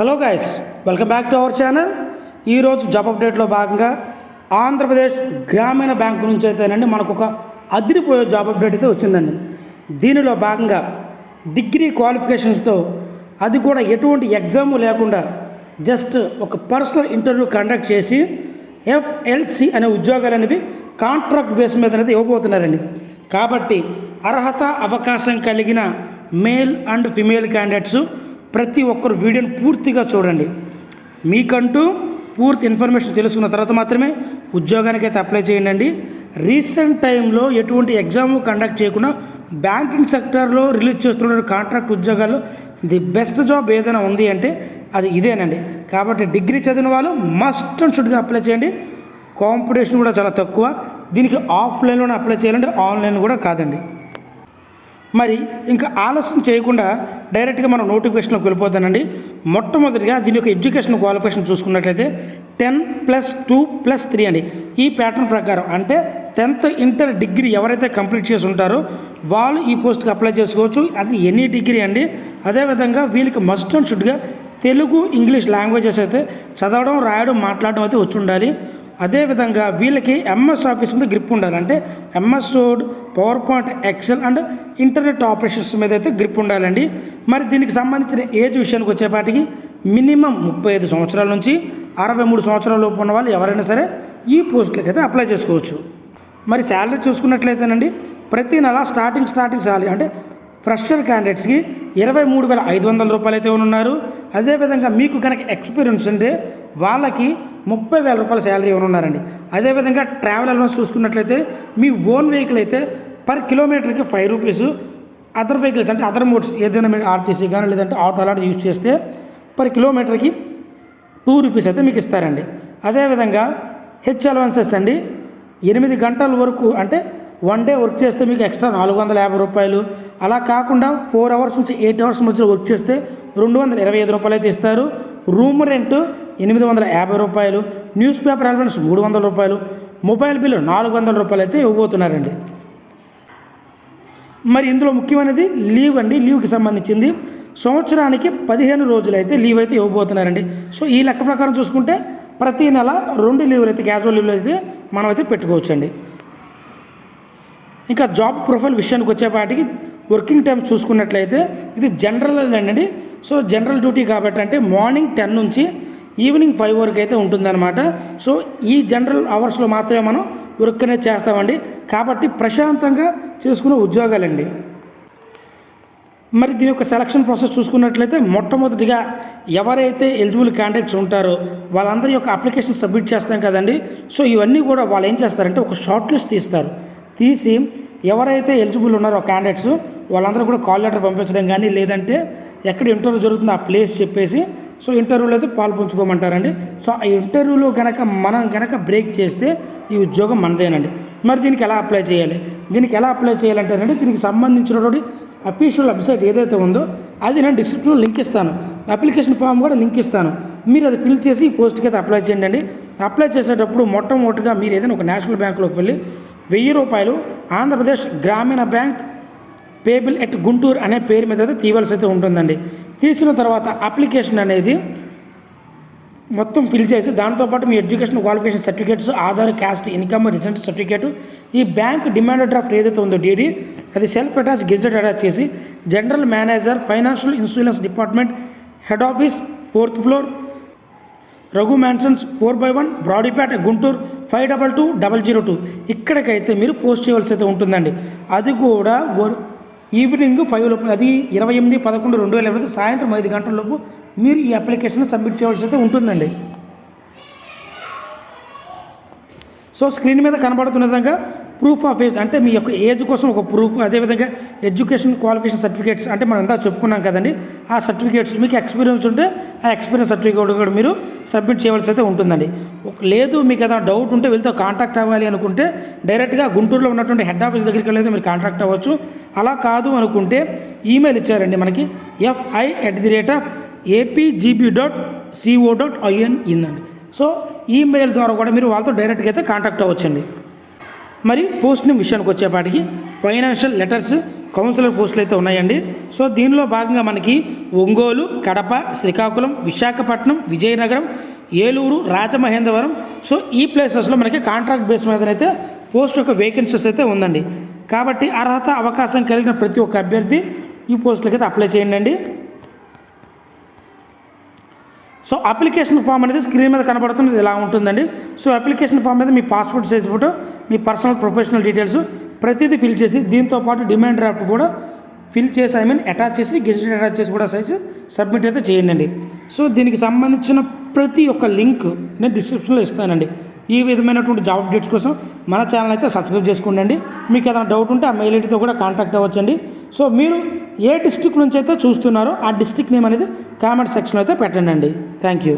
Hello guys welcome back to our channel ఈరోజు job అప్డేట్లో భాగంగా ఆంధ్రప్రదేశ్ గ్రామీణ బ్యాంకు నుంచి అయితేనండి మనకు ఒక అదిరిపోయే జాబ్ అప్డేట్ అయితే వచ్చిందండి. దీనిలో భాగంగా డిగ్రీ క్వాలిఫికేషన్స్తో అది కూడా ఎటువంటి ఎగ్జామ్ లేకుండా జస్ట్ ఒక పర్సనల్ ఇంటర్వ్యూ కండక్ట్ చేసి ఎఫ్ఎల్సి అనే ఉద్యోగాలు అనేవి కాంట్రాక్ట్ బేస్ మీద అనేది ఇవ్వబోతున్నారండి. కాబట్టి అర్హత అవకాశం కలిగిన మేల్ అండ్ ఫిమేల్ క్యాండిడేట్స్ ప్రతి ఒక్కరు వీడియోని పూర్తిగా చూడండి. మీకంటూ పూర్తి ఇన్ఫర్మేషన్ తెలుసుకున్న తర్వాత మాత్రమే ఉద్యోగానికి అయితే అప్లై చేయండి రీసెంట్ టైంలో ఎటువంటి ఎగ్జామ్ కండక్ట్ చేయకుండా బ్యాంకింగ్ సెక్టర్లో రిలీజ్ చేస్తున్న కాంట్రాక్ట్ ఉద్యోగాల్లో ది బెస్ట్ జాబ్ ఏదైనా ఉంది అంటే అది ఇదేనండి. కాబట్టి డిగ్రీ చదివిన వాళ్ళు మస్ట్ అండ్ షుడ్గా అప్లై చేయండి. కాంపిటీషన్ కూడా చాలా తక్కువ. దీనికి ఆఫ్లైన్లోనే అప్లై చేయాలంటే ఆన్లైన్ కూడా కాదండి. మరి ఇంకా ఆలస్యం చేయకుండా డైరెక్ట్గా మనం నోటిఫికేషన్లోకి వెళ్ళిపోతానండి. మొట్టమొదటిగా దీని యొక్క ఎడ్యుకేషన్ క్వాలిఫికేషన్ చూసుకున్నట్లయితే ten plus two plus three అండి. ఈ ప్యాటర్న్ ప్రకారం అంటే టెన్త్ ఇంటర్ డిగ్రీ ఎవరైతే కంప్లీట్ చేసి ఉంటారో వాళ్ళు ఈ పోస్ట్కి అప్లై చేసుకోవచ్చు. అది ఎనీ డిగ్రీ అండి. అదేవిధంగా వీళ్ళకి మస్ట్ అండ్ షుడ్గా తెలుగు ఇంగ్లీష్ లాంగ్వేజెస్ అయితే చదవడం రాయడం మాట్లాడడం అయితే వచ్చి ఉండాలి. అదేవిధంగా వీళ్ళకి ఎంఎస్ ఆఫీస్ మీద గ్రిప్ ఉండాలి. అంటే MS word power point excel and internet operations మీద అయితే గ్రిప్ ఉండాలండి. మరి దీనికి సంబంధించిన ఏజ్ విషయానికి వచ్చేపాటికి మినిమం ముప్పై ఐదు సంవత్సరాల నుంచి అరవై మూడు సంవత్సరాల లోపు ఉన్న వాళ్ళు ఎవరైనా సరే ఈ పోస్టులకి అయితే అప్లై చేసుకోవచ్చు. మరి శాలరీ చూసుకున్నట్లయితేనండి ప్రతి నెల స్టార్టింగ్ స్టార్టింగ్ శాలరీ అంటే ఫ్రెషర్ క్యాండిడేట్స్కి ఇరవై మూడు వేల ఐదు వందల రూపాయలు అయితే ఉన్నారు. అదేవిధంగా మీకు కనుక ఎక్స్పీరియన్స్ ఉంటే వాళ్ళకి ముప్పై వేల రూపాయల శాలరీ ఉన్నారండి అదేవిధంగా ట్రావెల్ అలవెన్స్ చూసుకున్నట్లయితే మీ ఓన్ వెహికల్ అయితే పర్ కిలోమీటర్కి ఫైవ్ రూపీస్ అదర్ వెహికల్స్ అంటే అదర్ మోడ్స్ ఏదైనా మీరు ఆర్టీసీ కానీ లేదంటే ఆటో అలాంటి యూజ్ చేస్తే పర్ కిలోమీటర్కి టూ రూపీస్ అయితే మీకు ఇస్తారండి. అదేవిధంగా హెచ్ అలవెన్సెస్ అండి ఎనిమిది గంటల వరకు అంటే వన్ డే వర్క్ చేస్తే మీకు ఎక్స్ట్రా నాలుగు వందల యాభై రూపాయలు. అలా కాకుండా ఫోర్ అవర్స్ నుంచి ఎయిట్ అవర్స్ మధ్యలో వర్క్ చేస్తే రెండు వందల ఇరవై ఐదు రూపాయలు అయితే ఇస్తారు. రూమ్ రెంట్ ఎనిమిది వందల యాభై రూపాయలు న్యూస్ పేపర్ అలవెన్స్ మూడు వందల రూపాయలు మొబైల్ బిల్లు నాలుగు వందల రూపాయలు అయితే ఇవ్వబోతున్నారండి. మరి ఇందులో ముఖ్యమైనది లీవ్ అండి. లీవ్కి సంబంధించింది. సంవత్సరానికి పదిహేను రోజులు అయితే లీవ్ అయితే ఇవ్వబోతున్నారండి. సో ఈ లెక్క ప్రకారం చూసుకుంటే ప్రతి నెల రెండు లీవ్లు అయితే క్యాజువల్ లీవ్లు అయితే మనం అయితే పెట్టుకోవచ్చండి. ఇంకా జాబ్ ప్రొఫైల్ విషయానికి వచ్చేపాటికి వర్కింగ్ టైం చూసుకున్నట్లయితే ఇది జనరల్ అండి. సో జనరల్ డ్యూటీ కాబట్టి అంటే మార్నింగ్ టెన్ నుంచి ఈవినింగ్ ఫైవ్ వరకు అయితే ఉంటుందన్నమాట. సో ఈ జనరల్ అవర్స్లో మాత్రమే మనం వర్క్ అనేది చేస్తామండి. కాబట్టి ప్రశాంతంగా చేసుకునే ఉద్యోగాలండి. మరి దీని యొక్క సెలక్షన్ ప్రాసెస్ చూసుకున్నట్లయితే మొట్టమొదటిగా ఎవరైతే ఎలిజిబుల్ క్యాండిడేట్స్ ఉంటారో వాళ్ళందరి యొక్క అప్లికేషన్ సబ్మిట్ చేస్తాం కదండి. సో ఇవన్నీ కూడా వాళ్ళు ఏం చేస్తారంటే ఒక షార్ట్ లిస్ట్ తీస్తారు. తీసి ఎవరైతే ఎలిజిబుల్ ఉన్నారో క్యాండిడేట్స్ వాళ్ళందరూ కూడా కాల్ లెటర్ పంపించడం కానీ లేదంటే ఎక్కడ ఇంటర్వ్యూ జరుగుతుందో ఆ ప్లేస్ చెప్పేసి సో ఇంటర్వ్యూలో అయితే పాల్పంచుకోమంటారండి సో ఆ ఇంటర్వ్యూలో కనుక మనం కనుక బ్రేక్ చేస్తే ఈ ఉద్యోగం మనదేనండి. మరి దీనికి ఎలా అప్లై చేయాలి? దీనికి ఎలా అప్లై చేయాలంటేనండి దీనికి సంబంధించినటువంటి అఫీషియల్ వెబ్సైట్ ఏదైతే ఉందో అది నేను డిస్క్రిప్షన్లో లింక్ ఇస్తాను. అప్లికేషన్ ఫామ్ కూడా లింక్ ఇస్తాను. మీరు అది ఫిల్ చేసి ఈ పోస్ట్కి అయితే అప్లై చేయండి. అండి అప్లై చేసేటప్పుడు మొట్టమొదటిగా మీరు ఏదైనా ఒక నేషనల్ బ్యాంకులోకి వెళ్ళి వెయ్యి రూపాయలు ఆంధ్రప్రదేశ్ గ్రామీణ బ్యాంక్ పేబుల్ ఎట్ గుంటూరు అనే పేరు మీద అయితే తీయవలసి అయితే ఉంటుందండి. తీసిన తర్వాత అప్లికేషన్ అనేది మొత్తం ఫిల్ చేసి దాంతోపాటు మీ education qualification certificates Aadhaar caste income result certificate ఈ బ్యాంక్ డిమాండ్ డ్రాఫ్ట్ ఏదైతే ఉందో డీడీ అది సెల్ఫ్ అటాచ్ గెజెట్ అటాచ్ చేసి general manager financial insurance department head office fourth floor Raghu mansions four by one Brodipet Guntur five double two double zero two. ఇక్కడికైతే మీరు post చేయవలసి అయితే ఉంటుందండి. అది కూడా వర్- ఈవినింగ్ ఫైవ్ లోపు అది ఇరవై ఎనిమిది పదకొండు రెండు వేల ఇరవై సాయంత్రం ఐదు గంటల లోపు మీరు ఈ అప్లికేషన్ సబ్మిట్ చేయవలసి అయితే ఉంటుందండి. సో స్క్రీన్ మీద కనబడుతున్న విధంగా ప్రూఫ్ ఆఫ్ ఏజ్ అంటే మీ యొక్క ఏజ్ కోసం ఒక ప్రూఫ్ అదేవిధంగా ఎడ్యుకేషన్ క్వాలిఫికేషన్ సర్టిఫికేట్స్ అంటే మనం అంతా చెప్పుకున్నాం కదండి. ఆ సర్టిఫికేట్స్ మీకు ఎక్స్పీరియన్స్ ఉంటే ఆ ఎక్స్పీరియన్స్ సర్టిఫికేట్ కూడా మీరు సబ్మిట్ చేయవలసి అయితే ఉంటుందండి లేదు మీకు ఏదైనా డౌట్ ఉంటే వీళ్ళతో కాంటాక్ట్ అవ్వాలి అనుకుంటే డైరెక్ట్గా గుంటూరులో ఉన్నటువంటి హెడ్ ఆఫీస్ దగ్గరికి వెళ్ళి మీరు కాంటాక్ట్ అవ్వచ్చు. అలా కాదు అనుకుంటే ఈమెయిల్ ఇచ్చారండి మనకి FI at the rate of APGB dot CO dot IN in అండి. సో ఈమెయిల్ ద్వారా కూడా మీరు వాళ్ళతో డైరెక్ట్గా అయితే కాంటాక్ట్ అవ్వచ్చండి. మరి పోస్ట్ని విషయానికి వచ్చేపాటికి ఫైనాన్షియల్ లెటర్స్ కౌన్సిలర్ పోస్టులు అయితే ఉన్నాయండి. సో దీనిలో భాగంగా మనకి ఒంగోలు కడప శ్రీకాకుళం విశాఖపట్నం విజయనగరం ఏలూరు రాజమహేంద్రవరం. సో ఈ ప్లేసెస్లో మనకి కాంట్రాక్ట్ బేస్ మీద అయితే పోస్ట్ యొక్క వేకెన్సీస్ అయితే ఉందండి. కాబట్టి అర్హత అవకాశం కలిగిన ప్రతి ఒక్క అభ్యర్థి ఈ పోస్టులకి అయితే అప్లై చేయండి. సో అప్లికేషన్ ఫామ్ అనేది స్క్రీన్ మీద కనబడుతున్నది ఇలా ఉంటుందండి? సో అప్లికేషన్ ఫామ్ మీద మీ పాస్పోర్ట్ సైజ్ ఫోటో మీ పర్సనల్ ప్రొఫెషనల్ డీటెయిల్స్ ప్రతిదీ ఫిల్ చేసి దీంతో పాటు డిమాండ్ డ్రాఫ్ట్ కూడా ఫిల్ చేసి ఐ మీన్ అటాచ్ చేసి గెజిటెడ్ అటాచ్ చేసి కూడా సైజ్ సబ్మిట్ అయితే చేయండి. సో దీనికి సంబంధించిన ప్రతి ఒక్క లింక్ నేను డిస్క్రిప్షన్లో ఇస్తానండి. ఈ విధమైనటువంటి జాబ్ అప్డేట్స్ కోసం మన ఛానల్ అయితే సబ్స్క్రైబ్ చేసుకోండి. మీకు ఏదైనా డౌట్ ఉంటే ఆ మెయిల్ ఐడితో కూడా కాంటాక్ట్ అవ్వచ్చండి. సో మీరు ఏ డిస్టిక్ నుంచి అయితే చూస్తున్నారో ఆ డిస్టిక్ నేమ్ అనేది కామెంట్ సెక్షన్లో అయితే పెట్టండి. Thank you